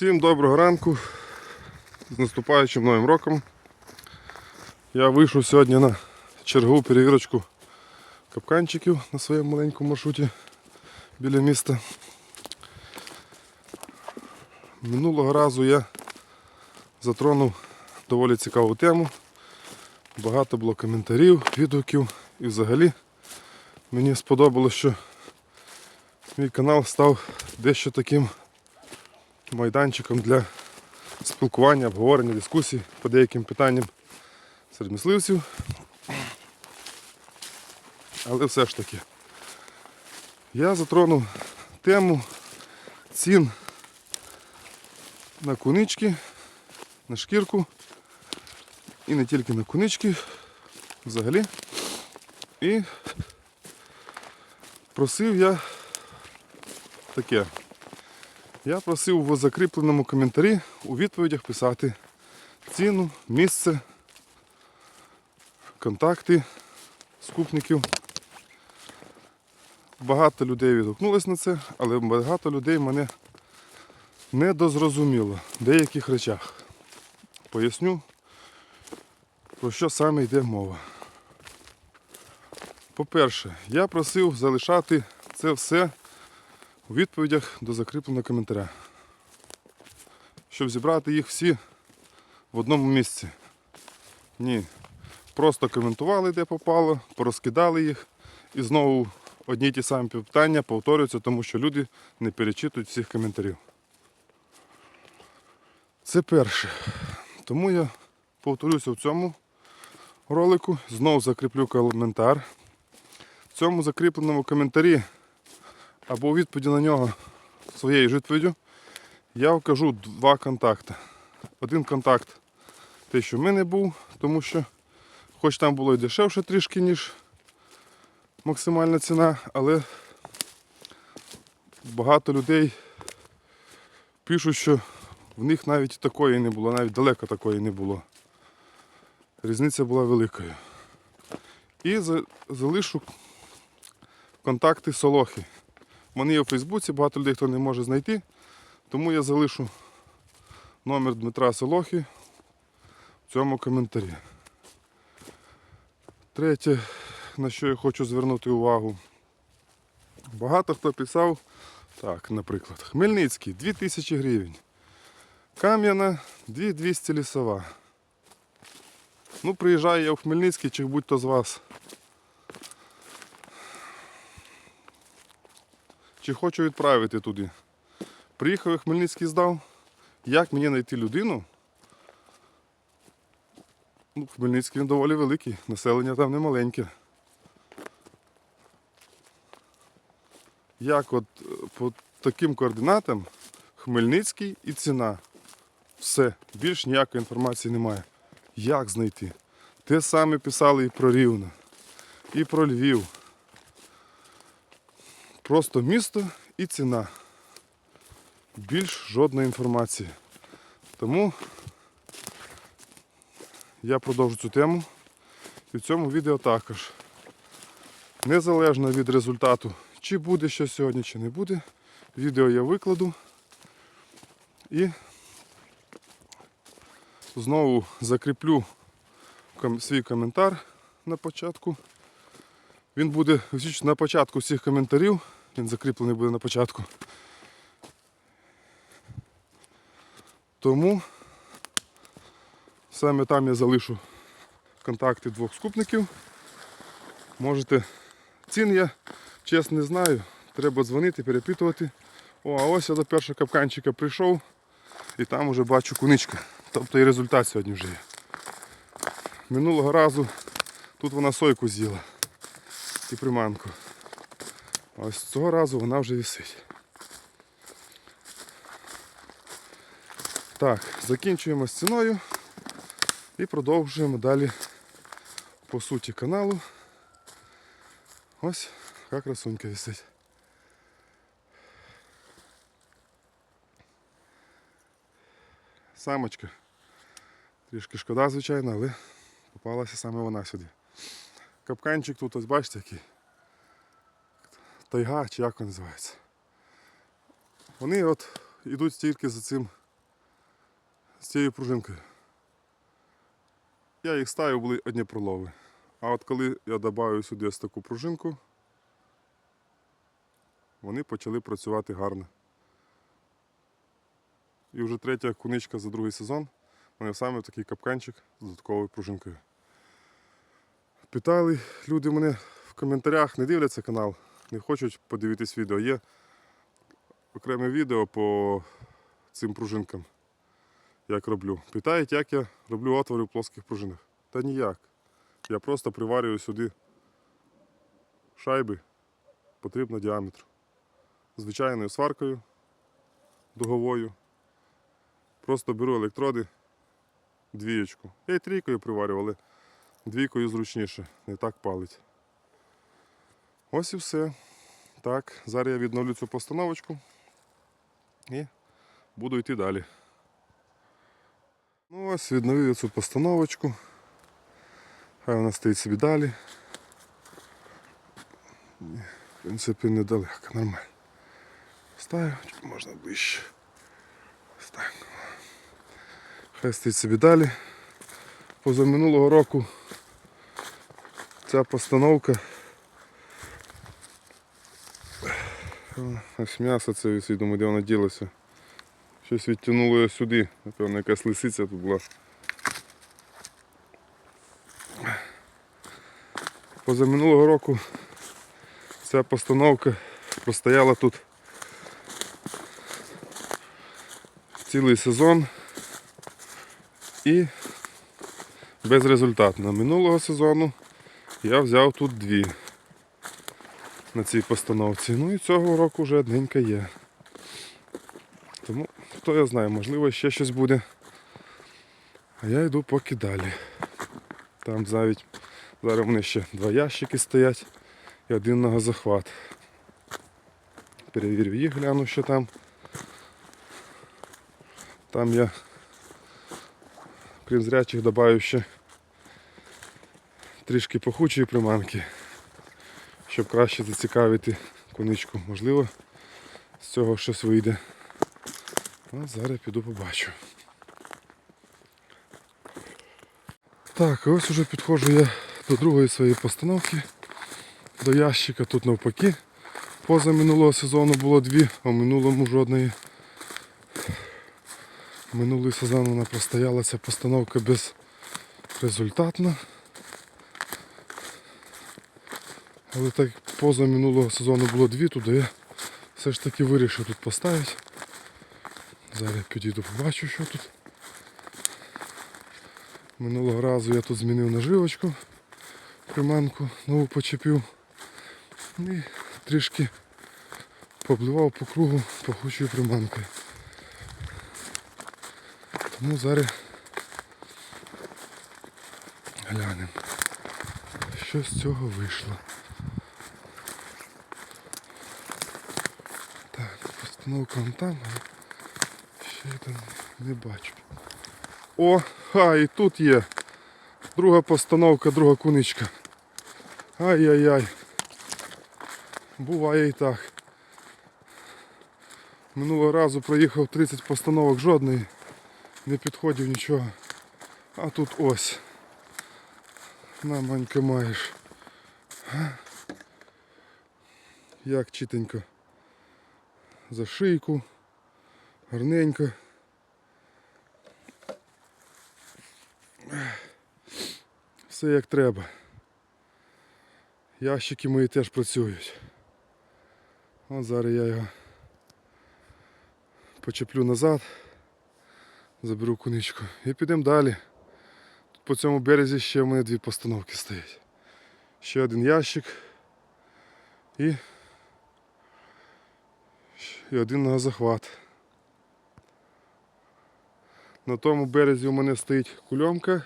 Всім доброго ранку. З наступаючим новим роком. Я вийшов сьогодні на чергову перевірочку капканчиків на своєму маленькому маршруті біля міста. Минулого разу я затронув доволі цікаву тему. Багато було коментарів, відгуків і взагалі мені сподобалось, що мій канал став дещо таким майданчиком для спілкування, обговорення, дискусій по деяким питанням серед мисливців. Але все ж таки, я затронув тему цін на кунички, на шкірку і не тільки на кунички, взагалі. І просив я таке. Я просив в закріпленому коментарі у відповідях писати ціну, місце, контакти скупників. Багато людей відгукнулось на це, але багато людей мене не дозрозуміло в деяких речах. Поясню, про що саме йде мова. По-перше, я просив залишати це все у відповідях до закріпленого коментаря. Щоб зібрати їх всі в одному місці. Ні. Просто коментували, де попало, порозкидали їх і знову одні й ті самі питання повторюються, тому що люди не перечитують всіх коментарів. Це перше. Тому я повторюся в цьому ролику, знову закріплю коментар. В цьому закріпленому коментарі або у відповіді на нього своєю ж відповіддю я вкажу два контакти. Один контакт те, що в мене був, тому що хоч там було і дешевше трішки, ніж максимальна ціна, але багато людей пишуть, що в них навіть такої не було, навіть далеко такої не було. Різниця була великою. І залишу контакти Солохи. Вони є у Фейсбуці, багато людей хто не може знайти. Тому я залишу номер Дмитра Солохи в цьому коментарі. Третє, на що я хочу звернути увагу. Багато хто писав, так, наприклад, Хмельницький 2000 гривень. Кам'яна 2200 лісова. Ну, приїжджаю я в Хмельницький, чи будь-то з вас. Чи хочу відправити туди. Приїхав я Хмельницький здав. Як мені знайти людину? Ну, Хмельницький він доволі великий, населення там не маленьке. Як от е, по таким координатам Хмельницький і ціна. Все, більш ніякої інформації немає. Як знайти? Те саме писали і про Рівне, і про Львів. Просто місто і ціна. Більш жодної інформації. Тому я продовжу цю тему. І в цьому відео також. Незалежно від результату, чи буде що сьогодні, чи не буде. Відео я викладу. І знову закріплю свій коментар на початку. Він буде на початку всіх коментарів. Він закріплений буде на початку. Тому саме там я залишу контакти двох скупників. Можете. Цін я чесно не знаю. Треба дзвонити, перепитувати. О, а ось я до першого капканчика прийшов і там уже бачу куничка. Тобто і результат сьогодні вже є. Минулого разу тут вона сойку з'їла і приманку. Ось цього разу вона вже висить. Так, закінчуємо з ціною і продовжуємо далі по суті каналу. Ось яка красунька висить. Самочка. Трішки шкода, звичайно, але попалася саме вона сюди. Капканчик тут ось бачите який. Тайга чи як він називається. Вони от йдуть тільки за цим з цією пружинкою. Я їх ставив, були одні пролови. А от коли я додав сюди ось таку пружинку, вони почали працювати гарно. І вже третя куничка за другий сезон. Вони саме такий капканчик з додатковою пружинкою. Питали люди мене в коментарях, не дивляться канал, не хочуть подивитись відео. Є окреме відео по цим пружинкам, як роблю. Питають, як я роблю отвори в плоских пружинах. Та ніяк. Я просто приварюю сюди шайби потрібно діаметру. Звичайною сваркою дуговою. Просто беру електроди, двієчку. Я і трійкою приварював, але двійкою зручніше, не так палить. Ось і все. Так, зараз я відновлю цю постановочку і буду йти далі. Ну ось відновив я цю постановочку. Хай вона стоїть собі далі. В принципі, недалеко, нормально. Чуть можна ближче. Так. Хай стоїть собі далі. Поза минулого року ця постановка. Ось м'ясо це висить, де воно ділося. Щось відтягнуло його сюди. Напевно, якась лисиця тут була. Поза минулого року ця постановка простояла тут цілий сезон і безрезультатно. Минулого сезону я взяв тут дві на цій постановці. Ну і цього року вже одненька є. Тому хто я знає, можливо ще щось буде. А я йду поки далі. Там навіть зараз в мене ще два ящики стоять і один на газохват. Перевірю їх, гляну, що там. Там я крім зрячих додаю ще трішки пахучої приманки, щоб краще зацікавити коничку. Можливо, з цього щось вийде. А зараз піду побачу. Так, ось уже підходжу я до другої своєї постановки, до ящика. Тут навпаки. Поза минулого сезону було дві, а в минулому жодної. Минулий сезон вона простояла ця постановка безрезультатна. Але так поза минулого сезону було дві, туди я все ж таки вирішив тут поставити. Зараз я підійду побачу, що тут. Минулого разу я тут змінив наживочку, приманку, нову почепив і трішки побливав по кругу пахучою приманкою. Тому зараз глянемо, що з цього вийшло. Так, постановка вон там, а ще я там не бачу. О, а, і тут є. Друга постановка, друга куничка. Ай-яй-яй. Буває і так. Минулого разу проїхав 30 постановок жодної. Не підходив нічого. А тут ось. На манька маєш. Як чітенько. За шийку. Гарненько. Все як треба. Ящики мої теж працюють. От зараз я його почеплю назад, заберу куничку і підемо далі. Тут по цьому березі ще в мене дві постановки стоять. Ще один ящик і, і один на захват. На тому березі у мене стоїть кульомка.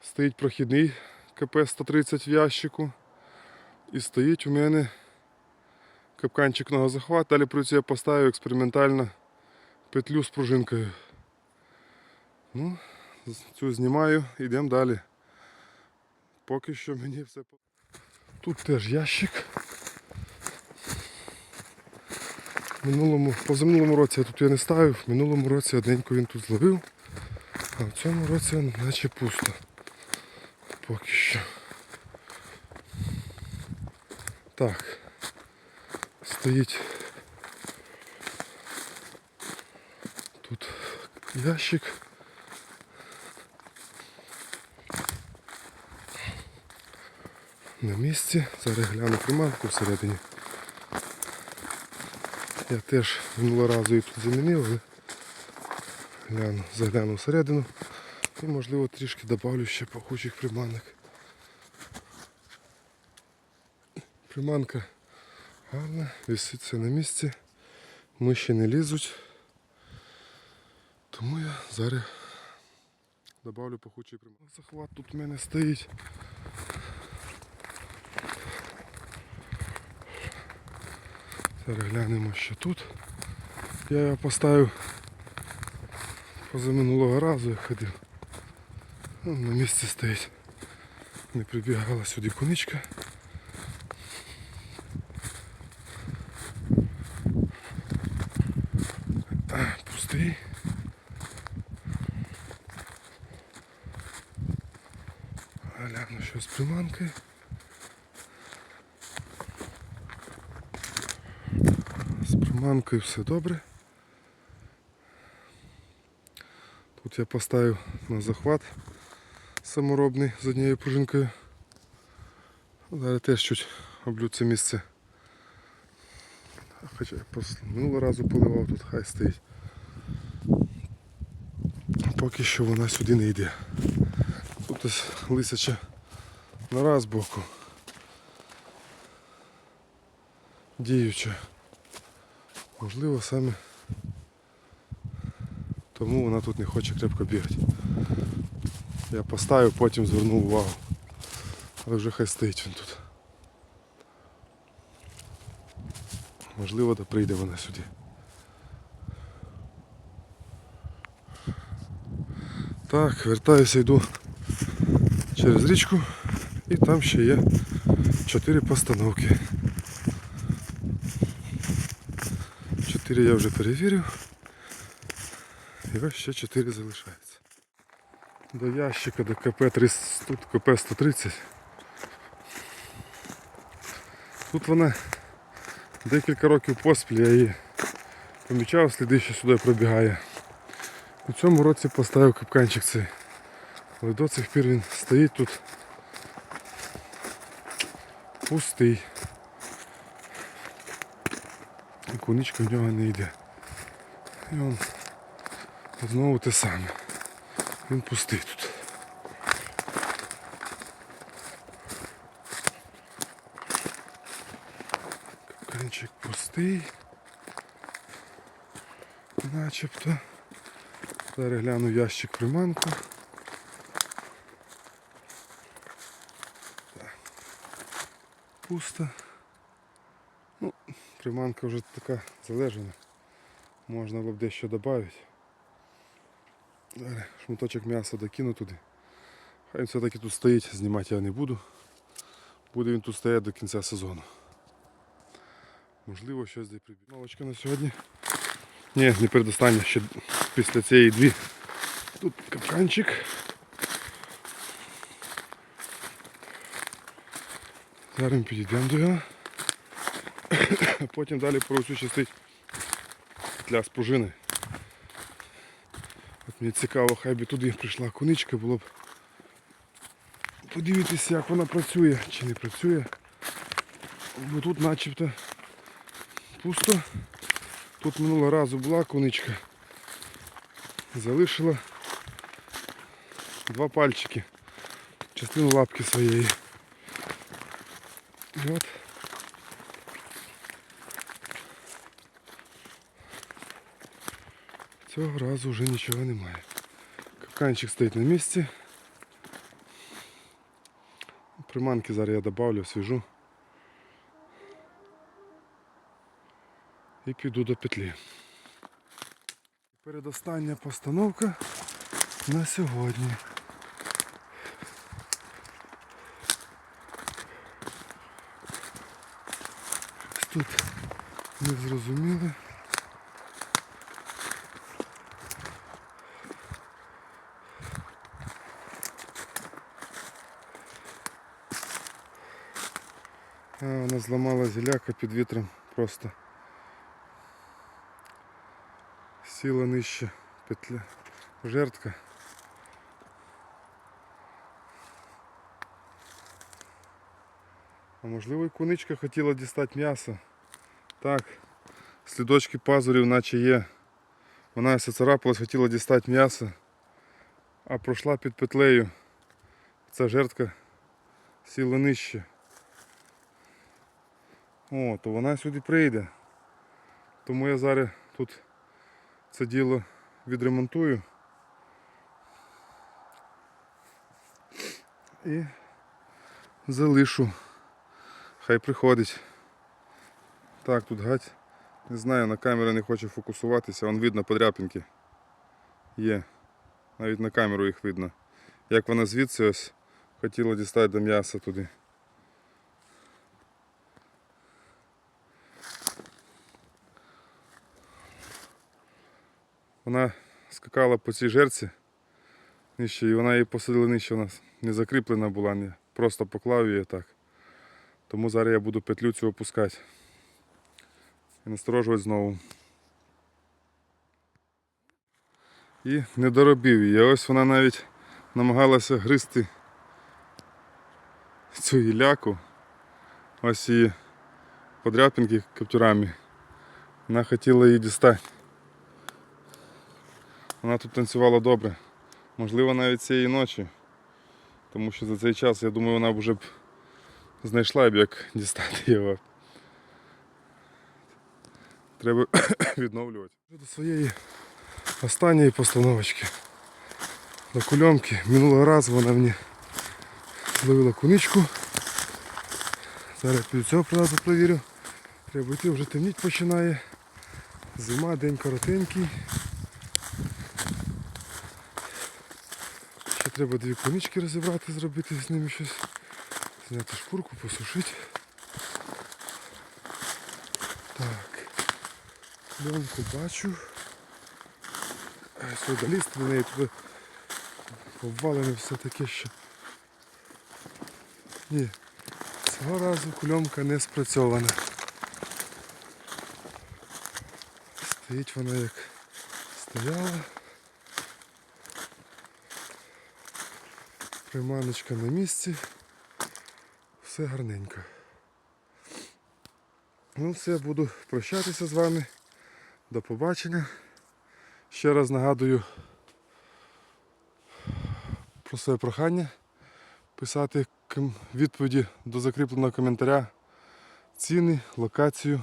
Стоїть прохідний КП-130 в ящику. І стоїть у мене капканчик на захват. Далі при цьому я поставив експериментально петлю з пружинкою. Ну, цю знімаю, йдемо далі. Поки що мені все Тут теж ящик. В минулому, позаминулому році я тут я не ставив, в минулому році одненько він тут зловив, а в цьому році наче пусто. Поки що. Так. Стоїть тут ящик. На місці. Зараз гляну приманку всередині. Я теж минулого разу її тут замінив, але гляну, загляну всередину і можливо трішки добавлю ще пахучих приманок. Приманка гарна, виситься на місці, миші не лізуть. Тому я зараз добавлю пахучий приманок. Захват тут в мене стоїть. Зараз глянемо, що тут. Я його поставив позаминулого разу я ходив. Он на місці стоїть. Не прибігала сюди коничка. Пустий. Гляну, що з приманкою. З приманкою все добре. Тут я поставив на захват саморобний з однією пружинкою. Зараз теж чуть облю це місце. Хоча я минулого разу поливав, тут хай стоїть. Поки що вона сюди не йде. Тут ось лисяча нора з боку. Діюча. Можливо, саме тому вона тут не хоче крепко бігати. Я поставив, потім звернув увагу. Але вже хай стоїть він тут. Можливо, да прийде вона сюди. Так, вертаюся, йду через річку і там ще є чотири постановки. Чотири я вже перевірив. І ось ще 4 залишається. До ящика, до КП 300, тут КП 130. Тут вона декілька років поспіль, я її помічав, сліди, що сюди пробігає. У цьому році поставив капканчик цей. Але до цих пір він стоїть тут пустий. І куничка в нього не йде. І он Знову те саме. Він пустий тут. Капканчик пустий. Начебто. Зараз гляну ящик приманку. Пусто. Приманка вже така залежана. Можна було б дещо додати. Шматочок м'яса докину туди. Хай він все-таки тут стоїть, знімати я не буду. Буде він тут стояти до кінця сезону. Можливо, щось де прибіг. Малочка на сьогодні. Ні, не передостання, ще після цієї дві. Тут капканчик. Зараз підійдемо до його. Потім далі поручу чистить петля з пружини. От мені цікаво, хай би туди прийшла куничка, було б подивитися, як вона працює чи не працює. Бо тут начебто пусто. Тут минулого разу була куничка. Залишила два пальчики, частину лапки своєї. І от Цього разу вже нічого немає. Капканчик стоїть на місці. Приманки зараз я добавлю, свіжу. І піду до петлі. Передостання постановка на сьогодні. Тут не зрозуміли. А, вона зламала зіляка під вітром просто. Сіла нижче петля. Жертка. А можливо і куничка хотіла дістати м'ясо. Так, слідочки пазурів наче є. Вона все царапалась, хотіла дістати м'ясо, а пройшла під петлею. Ця жертка сіла нижче. О, то вона сюди прийде. Тому я зараз тут це діло відремонтую. І залишу. Хай приходить. Так, тут гать. Не знаю, на камеру не хоче фокусуватися, вон видно подряпинки. Є. Навіть на камеру їх видно. Як вона звідси ось хотіла дістати до м'яса туди. Вона скакала по цій жерці нижче, і вона її посадила нижче, вона не закріплена була, не просто поклав її так. Тому зараз я буду петлю цю опускати і насторожувати знову. І не доробив її. Ось вона навіть намагалася гризти цю гіляку. Ось її подряпинки каптюрами. Вона хотіла її дістати. Вона тут танцювала добре. Можливо, навіть цієї ночі. Тому що за цей час, я думаю, вона б вже б знайшла б як дістати його. Треба відновлювати. До своєї останньої постановочки. До кульомки. Минулого разу вона мені зловила куничку. Зараз під цього разу провірю. Треба йти, вже темніть починає. Зима, день коротенький. Треба дві кунички розібрати, зробити з ними щось. Зняти шкурку, посушити. Так. Пленку бачу. Лізти на неї туди повалене все таке, що. Ні, цього разу кульомка не спрацьована. Стоїть вона як стояла. Приманочка на місці. Все гарненько. Ну все, буду прощатися з вами. До побачення. Ще раз нагадую про своє прохання писати відповіді до закріпленого коментаря, ціни, локацію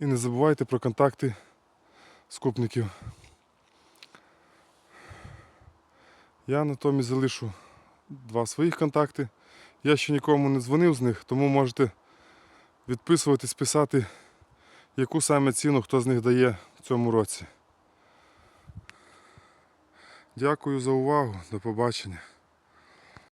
і не забувайте про контакти скупників. Я натомість залишу два своїх контакти. Я ще нікому не дзвонив з них, тому можете відписуватись, писати, яку саме ціну хто з них дає в цьому році. Дякую за увагу. До побачення.